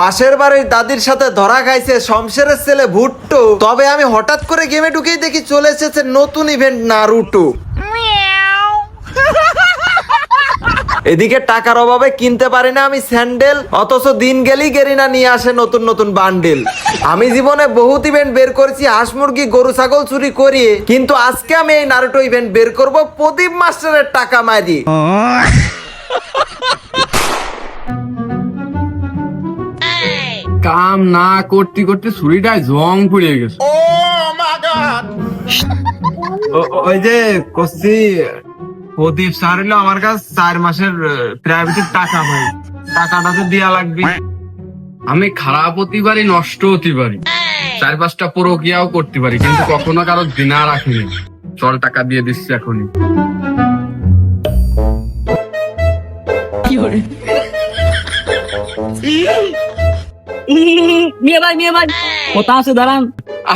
পাশের বাড়ির দাদির সাথে ধরা খাইছে শমশেরের ছেলে ভুট্টো। তবে আমি হঠাৎ করে গেমে ঢুকেই দেখি চলে এসেছে নতুন ইভেন্ট নারুটো। এদিকে টাকার অভাবে কিনতে পারি না আমি স্যান্ডেল অথচ দিন গেলেই গেরিনা নিয়ে আসে নতুন নতুন বান্ডেল। আমি জীবনে বহুত ইভেন্ট বের করেছি হাঁস মুরগি গরু ছাগল চুরি করিয়ে। কিন্তু আজকে আমি এই নারুটো ইভেন্ট বের করব প্রদীপ মাস্টারের টাকা মারি কাম না করতে করতে ছুরিটায় জং পড়ে গেছে। ওই যে কস্তি প্রদীপ স্যার হলো আমার কাছে চার মাসের প্রাইভেটের টাকা ভাই। টাকাটা তো দেওয়া লাগবে। আমি খারাপ হতে পারি নষ্ট হতে পারি। চার পাঁচটা প্রক্রিয়াও করতে পারি কিন্তু কখনো কারও দিনা রাখিনি। চল টাকা দিয়ে দিচ্ছি এখনই। মেয়ে ভাই মেয়ে ভাই। কোথা আছে দাঁড়ান।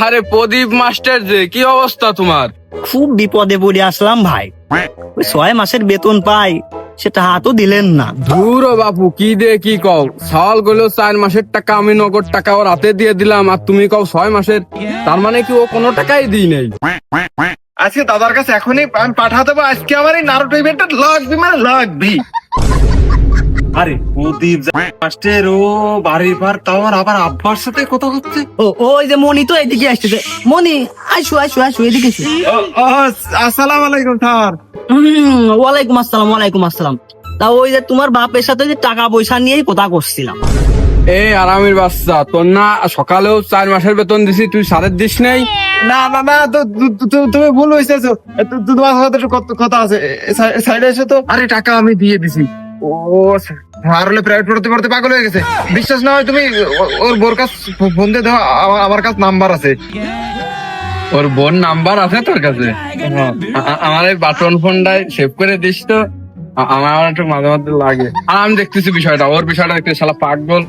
আরে প্রদীপ মাস্টার যে কি অবস্থা তোমার? খুব বিপদে পড়ে আসলাম ভাই। ওই ছয় মাসের বেতন পাই সেটা হাতও দিলেন না। দূর বাপু কি দে কি কও? সালগুলো চার মাসের টাকা আমি নগদ টাকা ওর হাতে দিয়ে দিলাম আর তুমি কও ছয় মাসের? তার মানে কি ও কোনো টাকাই দিই নেই? আজকে দাদার কাছে এখনই আমি পাঠা দেবো আজকে আমার এই নারুটো ইভেন্টটা লাগবে মানে লাগবে আরে প্রদীপ মাস্টার ও বাড়ির আমার আবার আব্বার সাথে কথা হচ্ছে? ও ওই যে মনি তো এদিকে আসতেছে। মনি এদিকে এসো। আসসালাম আলাইকুম স্যার। ওয়ালাইকুম আসসালাম ওয়ালাইকুম আসসালাম। তা ওই যে তোমার বাপের সাথে যে টাকা পয়সা নিয়েই কথা করছিলাম। এ আরামের বাচ্চা তোর না সকালেও চার মাসের বেতন দিছি তুই সারের দিস নেই? না না না তুমি ভুল হয়েছো তোমার সাথে একটু কথা আছে। সাইডে এসে তো। আরে টাকা আমি দিয়ে দিছি। ও আর হলে প্রাইভেট পড়তে পড়তে পাগল হয়ে গেছে। বিশ্বাস না হয় তুমি ওর বোর কাছ ফোন দিয়ে দাও আমার কাছে নাম্বার আছে। ওর বোন নাম্বার আছে তোর কাছে? আ- আমার এই বাটন ফোনটায় সেভ করে দিস তো। আমার আমার একটু মাঝে মাঝে লাগে। আর আমি দেখতেছি বিষয়টা ওর বিষয়টা দেখতে শালা পাগল।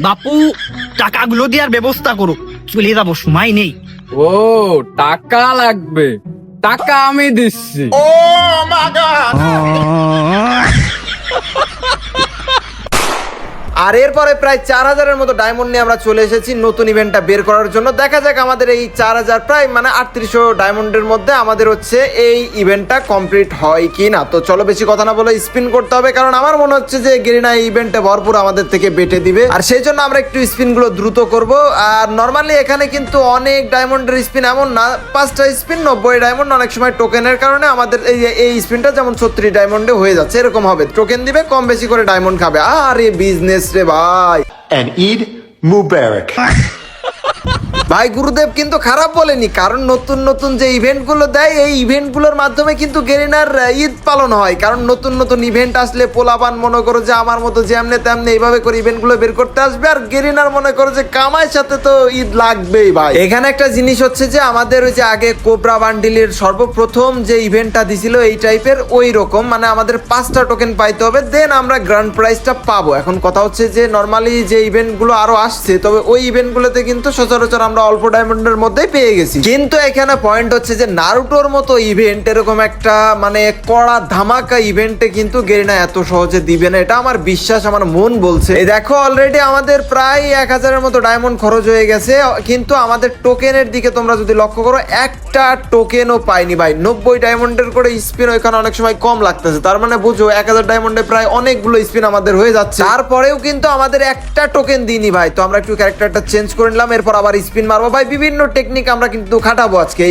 বাপু টাকাগুলো দেওয়ার ব্যবস্থা করো। চলে যাব সময় নেই। ও টাকা লাগবে। টাকা আমি দিচ্ছি। আর এরপরে প্রায় চার হাজারের মতো ডায়মন্ড নিয়ে আমরা চলে এসেছি নতুন ইভেন্টটা বের করার জন্য। দেখা যাক আমাদের এই চার হাজার প্রায় মানে আটত্রিশশো ডায়মন্ডের মধ্যে আমাদের হচ্ছে এই ইভেন্টটা কমপ্লিট হয় কি না। তো চলো বেশি কথা না বলে স্পিন করতে হবে, কারণ আমার মনে হচ্ছে যে গেরিনা এই ইভেন্টে ভরপুর আমাদের থেকে বেটে দিবে। আর সেই জন্য আমরা একটু স্পিনগুলো দ্রুত করব। আর নর্মালি এখানে কিন্তু অনেক ডায়মন্ডের স্পিন এমন না, পাঁচটা স্পিন নব্বই ডায়মন্ড অনেক সময় টোকেনের কারণে আমাদের এই এই স্পিনটা যেমন ছত্রিশ ডায়মন্ডে হয়ে যাচ্ছে, এরকম হবে। টোকেন দিবে, কম বেশি করে ডায়মন্ড খাবে। আর এই বিজনেস রে ভাই and Eid Mubarak. ভাই, গুরুদেব কিন্তু খারাপ বলেনি, কারণ নতুন নতুন যে ইভেন্টগুলো দেয়, এই ইভেন্টগুলোর মাধ্যমে কিন্তু গেরিনার ঈদ পালন হয়। কারণ নতুন নতুন ইভেন্ট আসলে পোলাপান মনে করো যে আমার মতো যেমনে তেমনি এইভাবে করে ইভেন্টগুলো বের করতে আসবে, আর গেরিনার মনে করো যে কামাইয়ের সাথে তো ঈদ লাগবেই ভাই। এখানে একটা জিনিস হচ্ছে যে আমাদের ওই যে আগে কোবরা বান্ডিলের সর্বপ্রথম যে ইভেন্টটা দিছিল, এই টাইপের ওই রকম মানে আমাদের পাঁচটা টোকেন পাইতে হবে দেন আমরা গ্র্যান্ড প্রাইজটা পাবো। এখন কথা হচ্ছে যে নর্মালি যে ইভেন্টগুলো আরও আসছে, তবে ওই ইভেন্টগুলোতে কিন্তু সচরাচর আমরা অল্প ডায়মন্ডের মধ্যেই পেয়ে গেছি। কিন্তু এখানে পয়েন্ট হচ্ছে যে নারুটোর মতো ইভেন্ট এরকম একটা মানে কড়া ধামাকা ইভেন্টে কিন্তু গেরিনা এত সহজে দিবে না। এটা আমার বিশ্বাস, আমার মন বলছে। এই দেখো অলরেডি আমাদের প্রায় এক হাজারের মতো ডায়মন্ড খরচ হয়ে গেছে। কিন্তু আমাদের টোকেনের দিকে তোমরা যদি লক্ষ্য করো, একটা টোকেনও পাইনি ভাই। নব্বই ডায়মন্ডের করে স্পিন ওইখানে অনেক সময় কম লাগতেছে। তার মানে বুঝো, এক হাজার ডায়মন্ডে প্রায় অনেকগুলো স্পিন আমাদের হয়ে যাচ্ছে। তারপরেও কিন্তু আমাদের একটা টোকেন দিইনি ভাই। তো আমরা একটু ক্যারেক্টারটা চেঞ্জ করে নিলাম, এরপর আবার স্পিন মারবো। ভাই, বিভিন্ন টেকনিক আমরা কিন্তু খাটাবো আজকে।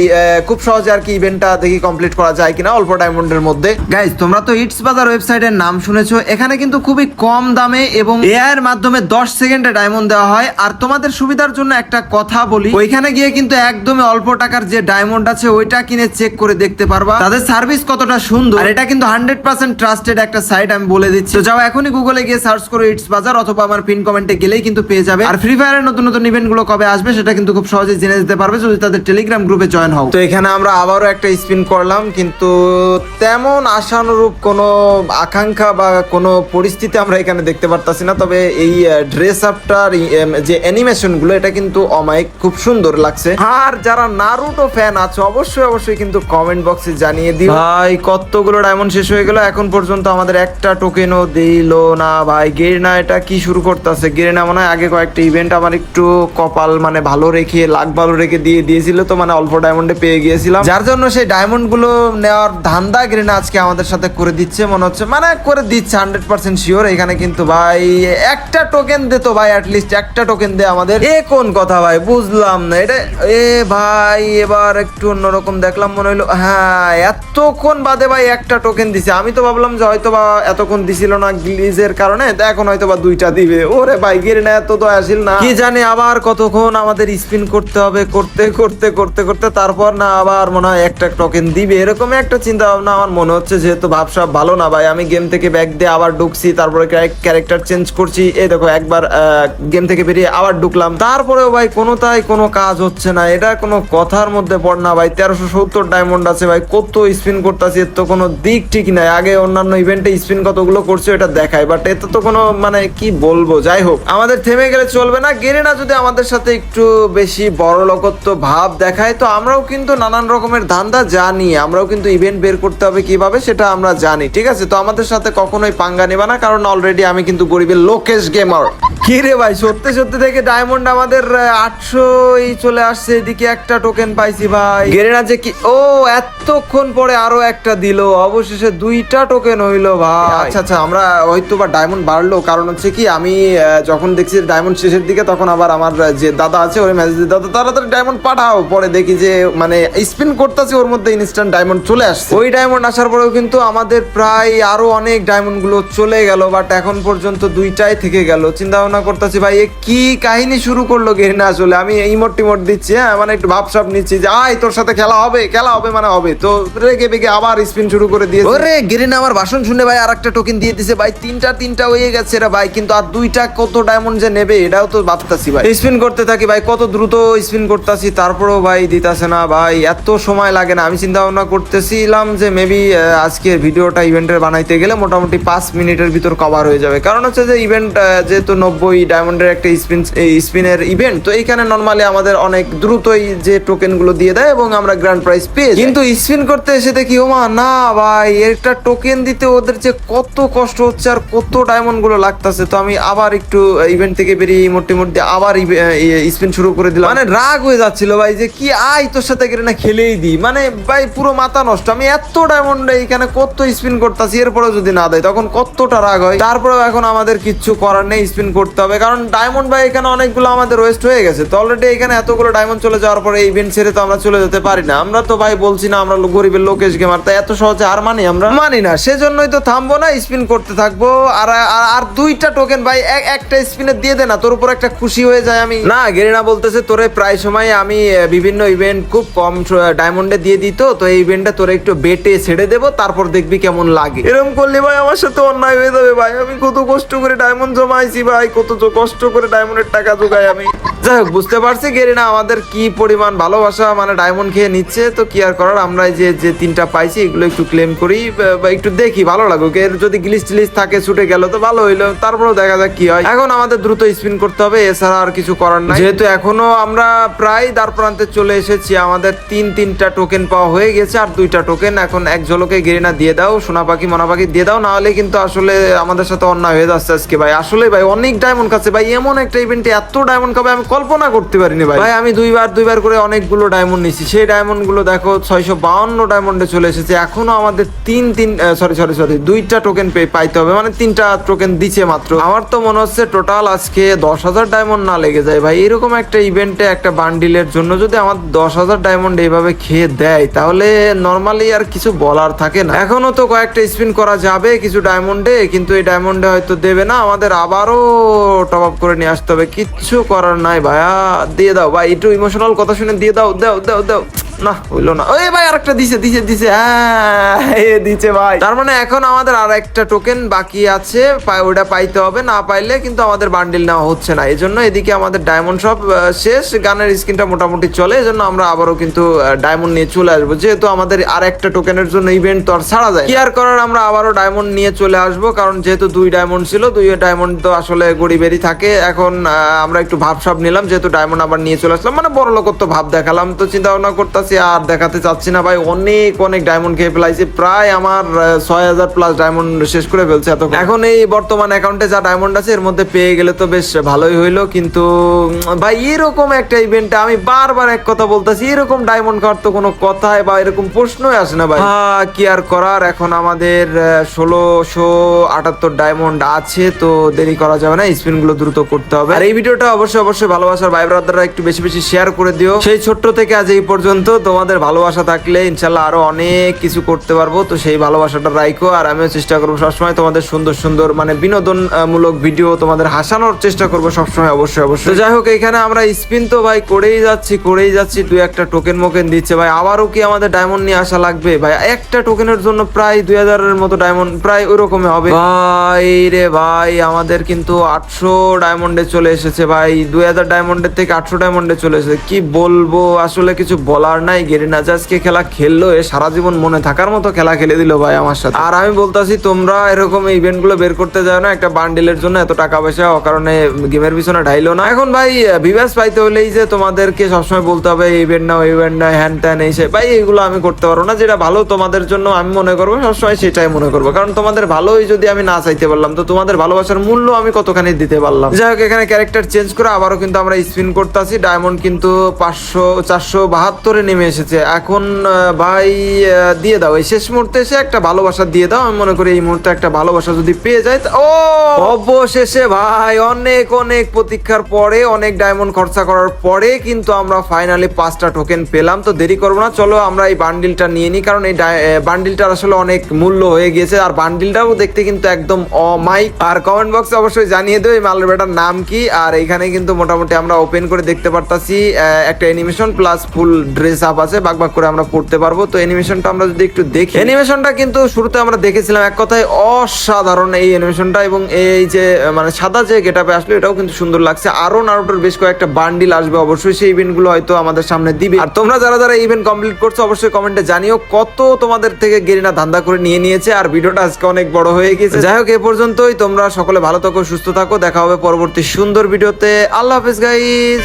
খুব সহজে আর কি ইভেন্টটা দেখি কমপ্লিট করা যায় কিনা অল্প ডায়মন্ডের মধ্যে। গাইজ তোমরা তো ইটস বাজার ওয়েবসাইটের নাম শুনেছো। এখানে কিন্তু খুবই কম দামে এবং এআই এর মাধ্যমে দশ সেকেন্ডে ডায়মন্ড দেওয়া হয়। আর তোমাদের সুবিধার জন্য একটা কথা বলি, ওইখানে গিয়ে কিন্তু একদমই অল্প টাকার যে ডায়মন্ড আছে, ওইটা কিনে চেক করে দেখতে পারবা। তাদের সার্ভিস কতটা সুন্দর। আর এটা কিন্তু হান্ড্রেড পার্সেন্ট ট্রাস্টেড একটা সাইট আমি বলে দিচ্ছি। তো যাও এখনই গুগলে গিয়ে সার্চ করো ইটস বাজার অথবা আমার পিন কমেন্টে গেলেই কিন্তু পেয়ে যাবে। আর ফ্রি ফায়ারের নতুন নতুন ইভেন্টগুলো কবে আসবে, সেটা কিন্তু খুব সহজে জেনে যেতে পারবে যদি তাদের টেলিগ্রাম গ্রুপে জয়েন হও। তো এখানে আমরা আবারও একটা স্পিন করলাম কিন্তু তেমন আশানুরূপ কোনো আকাঙ্ক্ষা বা কোনো পরিস্থিতি আমরা এখানে দেখতে পারতাছি না। তবে এই ড্রেস আপটার যে অ্যানিমেশনগুলো এটা কিন্তু অমায়িক খুব সুন্দর লাগছে। আর যারা নারুটো ফ্যান আছে অবশ্যই অবশ্যই কিন্তু কমেন্ট বক্সে জানিয়ে দিও। ভাই কতগুলো ডায়মন্ড শেষ হয়ে গেল এখন পর্যন্ত আমাদের একটা টোকেনও দিলো না। ভাই গেরিনা এটা কি শুরু করতেছে? গেরিনা মনে হয় আগে কয়েকটা ইভেন্ট আমার একটু কপাল মানে ভালো রেখে, লাখ ভালো রেখে দিয়ে দিয়েছিল তো মানে অল্প ডায়মন্ডে পেয়ে গিয়েছিলাম। যার জন্য সেই ডায়মন্ডগুলো নেওয়ার ধান্দা গেরিনা আজকে আমাদের সাথে করে দিচ্ছে, মনে হচ্ছে মানে করে দিচ্ছে হান্ড্রেড পার্সেন্ট শিওর এখানে কিন্তু ভাই, একটা টোকেন দে তো ভাই অ্যাটলিস্ট একটা টোকেন দে আমাদের। এ কোন কথা ভাই, বুঝলাম না। এটা, এ ভাই, এবার একটু অন্যরকম দেখলাম, মনে হলো হ্যাঁ এতক্ষণ বাদে ভাই একটা টোকেন দিছে। আমি তো ভাবলাম যে হয়তো বা এতক্ষণ দিছিল না গ্লিজের কারণে এখন হয়তো বা দুইটা দিবে। ওরে ভাই গেরে না এত তো আসিল না। কি জানে আবার কতক্ষণ আমাদের স্পিন করতে হবে, করতে করতে করতে করতে তারপর না আবার মনে হয় একটা টোকেন দিবে। এরকম একটা চিন্তা ভাবনা আমার মনে হচ্ছে, যেহেতু ভাবসাব ভালো না ভাই, আমি গেম থেকে ব্যাগ দিয়ে আবার ঢুকছি, তারপরে ক্যারেক্টার চেঞ্জ করছি। এই দেখো, একবার গেম থেকে বেরিয়ে আবার ঢুকলাম। তারপরেও ভাই কোনো তাই কোনো কাজ হচ্ছে না। এটা কোনো কথার মধ্যে পড় না ভাই, তেরোশো সত্তর ডায়মন্ড আছে ভাই, কত স্পিন করতেছি, এর তো কোনো দিক ঠিক নাই। আগে অন্যান্য ইভেন্টে স্পিন কতগুলো করছে এটা দেখায় বাট এতে তো কোনো মানে কি বলব? যাই হোক, আমাদের থেমে গেলে চলবে না। গেরেনা যদি আমাদের সাথে একটু বেশি বড় লোকত্ব ভাব দেখায়, তো আমরাও কিন্তু নানান রকমের ধান্দা জানি। আমরাও কিন্তু ইভেন্ট বের করতে হবে কীভাবে সেটা আমরা জানি, ঠিক আছে? তো আমাদের সাথে কখনোই পাঙ্গা নেবা না, কারণ অলরেডি আমি কিন্তু গরিবের লোকেশ গেমার কি রে ভাই, সত্যি সত্যি থেকে ডায়মন্ড আমাদের আটশো চলে আসছে, এদিকে একটা টোকেন পাইছি ভাই। গেরেনা যে কি ও, এতক্ষণ পরে আরও একটা দিল, অবশেষে দুইটা টোকেন হইল ভাই। আচ্ছা আচ্ছা আমরা হয়তো বা ডায়মন্ড বাড়লো, কারণ হচ্ছে কি, আমি যখন দেখছি ডায়মন্ড শেষের দিকে, তখন আবার আমার যে দাদা আছে ওর মেসেজ দাদা তাড়াতাড়ি ডায়মন্ড পাঠাও। পরে দেখি যে মানে স্পিন করতেছি ওর মধ্যে ইনস্ট্যান্ট ডায়মন্ড চলে আসছে। ওই ডায়মন্ড আসার পরেও কিন্তু আমাদের প্রায় আরও অনেক ডায়মন্ডগুলো চলে গেল বাট এখন পর্যন্ত দুইটাই থেকে গেল। চিন্তা ভাবনা করতেছি ভাই এ কি কাহিনী শুরু করল গেরিনা আসলে? আমি ইমোট টিমোট দিচ্ছি হ্যাঁ? মানে একটু ভাবসাব নিচ্ছি যে আয় তোর সাথে খেলা হবে খেলা হবে মানে হবে। তো রেগে বেগে আবার স্পিন শুরু করে দিয়ে ওরে গেরিনা আমার ভাষণ শুনে ভাই আর একটা টোকেন দিয়ে দিছে। ভাই তিনটা তিনটা হয়ে গেছে রে ভাই কিন্তু আর দুইটা কত ডায়মন্ড যে নেবে এটাও তো ভাবতাছি ভাই। স্পিন করতে থাকি ভাই কত দ্রুত স্পিন করতেছি, তারপরেও ভাই দিতাছে না। ভাই, এত সময় লাগে না। আমি চিন্তা ভাবনা করতেছিলাম যে মেবি আজকের ভিডিওটা ইভেন্টের বানাইতে গেলে মোটামুটি পাঁচ মিনিটের ভিতর কভার হয়ে যাবে। কারণ হচ্ছে যে ইভেন্ট যেহেতু নব্বই ডায়মন্ডের একটা স্পিন স্পিনের ইভেন্ট তো এইখানে নর্মালি আমাদের অনেক দ্রুতই যে টোকেনগুলো দিয়ে দেয় এবং আমরা গ্র্যান্ড প্রাইজ পেয়ে কিন্তু স্পিন করতে এসে দেখি, ওমা, না ভাই, একটা টোকেন দিতে ওদের যে কত কষ্ট হচ্ছে আর কত ডায়মন্ডগুলো লাগতেছে। তো আমি আবার একটু ইভেন্ট থেকে বেরিয়ে মোটি মোটি আবার স্পিন শুরু করে দিলাম। মানে রাগ হয়ে যাচ্ছিল ভাই যে কি আই তোর সাথে গেলে না খেলেই দিই। মানে ভাই পুরো মাথা নষ্ট। আমি এত ডায়মন্ড এখানে কত স্পিন করতেছি এরপরেও যদি না দেয় তখন কতটা রাগ হয়। তারপরেও এখন আমাদের কিচ্ছু করার নেই স্পিন করতে হবে। কারণ ডায়মন্ড ভাই এখানে অনেকগুলো আমাদের ওয়েস্ট হয়ে গেছে। তো অলরেডি এখানে এতগুলো ডায়মন্ড চলে যাওয়ার পরে ইভেন্ট ছেড়ে তো আমরা চলে যেতে পারি না। আমরা তো ভাই বলছি না আমরা গরিবের লোকেশ গেমার তাই এত সহজে আর মানি আমরা? মানি না। সেজন্যই তো থামবো না স্পিন করতে থাকব। আর আর- দুইটা টোকেন ভাই এক- একটা স্পিনে দিয়ে দে না তোর উপর একটা খুশি হয়ে যায় আমি। না গেরিনা বলতেছে, তোরে প্রায় সময় আমি বিভিন্ন ইভেন্ট খুব কম ডায়মন্ডে দিয়ে দিত তো এই ইভেন্টে তোরে একটু বেটে ছেড়ে দেবো, তারপর দেখবি কেমন লাগে। এরকম করলে ভাই আমার সাথে অন্যায় হয়ে যাবে ভাই। আমি কত কষ্ট করে ডায়মন্ড জমাইছি ভাই, কত কষ্ট করে ডায়মন্ডের টাকা জোগাই আমি। যাই হোক, বুঝতে পারছি গেরিনা আমাদের কি পরিমাণ ভালোবাসা মানে ডায়মন্ড খেয়ে নিচ্ছে, তো কি আর করার? আমরা যে যে তিনটা পাইছি, এগুলো একটু ক্লেম করি, বা- একটু দেখি, ভালো লাগুক। এর যদি গ্লিচ টিলিস থাকে, ছুটে গেল, তো ভালো হইল, তারপরেও দেখা যাক কি হয়। এখন আমাদের দ্রুত স্পিন করতে হবে, এছাড়া আর কিছু করার নাই। যেহেতু এখনও আমরা প্রায় দ্বার প্রান্তে চলে এসেছি। আমাদের তিন, তিনটা টোকেন পাওয়া হয়ে গেছে আর দুইটা টোকেন এখন এক ঝলকে গেরিনা দিয়ে দাও সোনা পাখি মনা পাখি দিয়ে দাও না হলে কিন্তু আসলে আমাদের সাথে অন্যায় হয়ে যাচ্ছে আজকে ভাই। আসলে ভাই অনেক ডায়মন্ড খাচ্ছে। ভাই এমন একটা ইভেন্টে এত ডায়মন্ড খাবে আমি কল্পনা করতে পারিনি ভাই। ভাই, আমি দুইবার দুইবার করে অনেকগুলো ডায়মন্ড নিছি সেই ডায়মন্ডগুলো দেখো, ছয়শো বাউন্ন ডায়মন্ডে চলে এসেছে। এখনও আমাদের তিন তিন সরি সরি সরি দুইটা টোকেন পাইতে হবে। মানে তিনটা টোকেন দিছে মাত্র। আমার তো মনে হচ্ছে টোটাল আজকে দশ হাজার ডায়মন্ড না লেগে যায় ভাই। এরকম একটা ইভেন্টে একটা বান্ডিলের জন্য যদি আমার দশ হাজার ডায়মন্ড এইভাবে খেয়ে দেয়, তাহলে নর্মালি আর কিছু বলার থাকে না। এখনও তো কয়েকটা স্পিন করা যাবে কিছু ডায়মন্ডে কিন্তু এই ডায়মন্ডে হয়তো দেবে না। আমাদের আবারও টপ আপ করে নিয়ে আসতে হবে। কিচ্ছু করার নাই ভাইয়া। দিয়ে দাও ভাই, একটু ইমোশনাল কথা শুনে দিয়ে দাও দাও দাও দাও। না না। ওই ভাই, আরেকটা দিছে দিছে দিছে। হ্যাঁ দিছে ভাই। তার মানে এখন আমাদের আর একটা টোকেন বাকি আছে ওটা পাইতে হবে। না পাইলে কিন্তু আমাদের বান্ডিল নেওয়া হচ্ছে না। এই জন্য এদিকে আমাদের ডায়মন্ড সব শেষ। গানের মোটামুটি চলে। এই জন্য আমরা আবারও কিন্তু ডায়মন্ড নিয়ে চলে আসব। যেহেতু আমাদের আর একটা টোকেনের জন্য ইভেন্ট তো আর ছাড়া যায় কি আর করার আমরা আবারও ডায়মন্ড নিয়ে চলে আসব। কারণ যেহেতু দুই ডায়মন্ড ছিল দুই ডায়মন্ড তো আসলে গরিবেরই থাকে। এখন আমরা একটু ভাব সাব নিলাম। যেহেতু ডায়মন্ড আবার নিয়ে চলে আসলাম। মানে বড় লোক তো ভাব দেখালাম। তো চিন্তা ভাবনা করতেছি আর দেখাতে চাচ্ছি না ভাই। অনেক অনেক ডায়মন্ড খেয়ে ফেলাইছি। প্রায় আমার ছয় হাজার প্লাস ডায়মন্ড শেষ করে ফেলছে এত এখন এই বর্তমান অ্যাকাউন্টে যা ডায়মন্ড আছে এর মধ্যে পেয়ে গেলে তো বেশ ভালোই হইল। কিন্তু ভাই এরকম একটা ইভেন্টে আমি বারবার এক কথা বলতেছি এরকম ডায়মন্ড খাওয়ার তো কোনো কথাই বা এরকম প্রশ্নই আসে না ভাই। কি আর করার? এখন আমাদের ষোলোশো আটাত্তর ডায়মন্ড আছে তো দেরি করা যাবে না স্পিনগুলো দ্রুত করতে হবে। আর এই ভিডিওটা অবশ্যই অবশ্যই ভালোবাসার ভাই ব্রাদাররা একটু বেশি বেশি শেয়ার করে দিও। সেই ছোট্ট থেকে আজ এই পর্যন্ত। তোমাদের ভালোবাসা থাকলে ইনশাল্লাহ আরও অনেক কিছু করতে পারব। তো সেই ভালোবাসাটা রাখো আর আমিও চেষ্টা করব সবসময় তোমাদের সুন্দর সুন্দর মানে বিনোদন আহ, মূলক ভিডিও তোমাদের হাসানোর চেষ্টা করব সবসময় অবশ্যই অবশ্যই। যাই হোক এখানে আমরা স্পিন তো ভাই করেই যাচ্ছি করেই যাচ্ছি দুই একটা টোকেন মোকেন দিচ্ছে ভাই। আবারও কি আমাদের ডায়মন্ড নিয়ে আসা লাগবে? ভাই একটা টোকেনের জন্য প্রায় দুই হাজারের মতো ডায়মন্ড প্রায় ওই রকমই হবে। ভাই রে ভাই আমাদের কিন্তু আটশো ডায়মন্ডে চলে এসেছে ভাই। দুই হাজার ডায়মন্ডের থেকে আটশো ডায়মন্ডে চলে এসেছে। কি বলব আসলে কিছু বলার নাই গেরিনা আজকে খেলা খেললো, এ সারা জীবন মনে থাকার মতো খেলা খেলে দিল ভাই আমার সাথে। আর আমি বলতাছি, তোমরা এরকম ইভেন্টগুলো বের করতে যাও না, একটা বান্ডিলের জন্য এত টাকা পয়সা অকারণে গেমের পিছনে ঢাইলো না। এখন ভাই ভিভাস পাইতে হলেই যে তোমাদেরকে সবসময় বলতে হবে ইভেন্ট নাও ইভেন্ট নাও হ্যান ত্যান, এই সে ভাই, এগুলো আমি করতে পারব না। যেটা ভালো তোমাদের জন্য আমি মনে করব, সবসময় সেটাই মনে করব। কারণ তোমাদের ভালোই যদি আমি না চাইতে পারলাম, তো তোমাদের ভালোবাসার মূল্য আমি কতখানি দিতে পারলাম? যাই হোক, এখানে ক্যারেক্টার চেঞ্জ করে আবারও কিন্তু আমরা স্পিন করতেছি। ডায়মন্ড কিন্তু পাঁচশো, চারশো বাহাত্তরে নেমে এসেছে। এখন ভাই দিয়ে দাও। এই শেষ মুহূর্তে এসে একটা ভালোবাসা দিয়ে দাও। আমি মনে করি এই মুহূর্তে একটা ভালোবাসা যদি পেয়ে যায় ও! অবশেষে, ভাই, অনেক অনেক প্রতীক্ষার পরে, অনেক ডায়মন্ড খরচা করার পরে কিন্তু আমরা ফাইনালি পাঁচটা টোকেন পেলাম। তো দেরি করব না। চলো আমরা এই বান্ডিলটা নিয়ে নিই। কারণ এই বান্ডিলটার আসলে অনেক মূল্য হয়ে গিয়েছে। আর বান্ডিলটাও দেখতে কিন্তু একদম অমাইক আর কমেন্ট বক্সে অবশ্যই জানিয়ে দেবো এই মালের বেটার নাম কি। আর এখানে কিন্তু মোটামুটি আমরা ওপেন করে দেখতে পারতাছি একটা animation plus full dress up আছে বাক বাক করে আমরা পড়তে পারব। তো অ্যানিমেশনটা আমরা যদি একটু দেখি। অ্যানিমেশনটা কিন্তু শুরুতে আমরা দেখেছিলাম এক কথায় অসাধারণ এই অ্যানিমেশনটা এবং এই যে মানে সাদা যে গেটাপে আসলো, এটাও কিন্তু সুন্দর লাগছে। আরও নারুটোর বেশ কয়েকটা বান্ডিল আসবে অবশ্যই, সেই ইভেন্টগুলো হয়তো আমাদের সামনে দিবে। আর তোমরা যারা যারা ইভেন্ট কমপ্লিট করছ, অবশ্যই কমেন্টে জানিও কত তোমাদের থেকে গেরিনা ধান্দা করে নিয়ে নিয়েছে। আর ভিডিওটা আজকে অনেক বড় হয়ে গেছে। যাই হোক, এ পর্যন্তই। তোমরা সকলে ভালো থাকো, সুস্থ থাকো। দেখা হবে পরবর্তী সুন্দর ভিডিওতে আল্লাহ হাফিজ গাইস